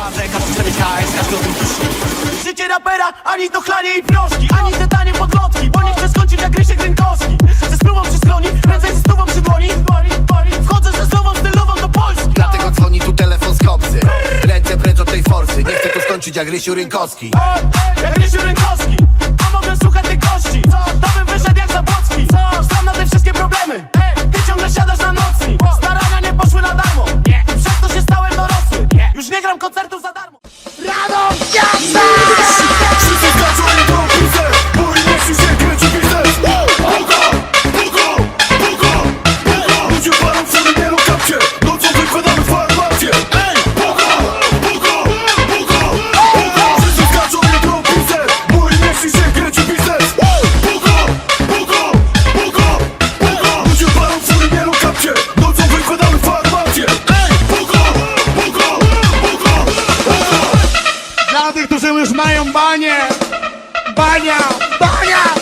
Ładę, każdy sobie KS, każdy o tym pisze Życie rapera, ani to chlanie i proszki Ani te tanie podlotki, bo nie chcę skończyć jak Rysiek Rynkowski. Ze spróbą przy skroni, prędzej ze stówą przy dłoni. Wchodzę ze słową stylową do Polski. Dlatego dzwoni tu telefon z kopcy Ręce precz od tej forsy. Nie chcę tu skończyć jak Rysiu Rynkowski. Jak Rysiu Rynkowski, Gram koncertów za darmo mają banie, bania, bania!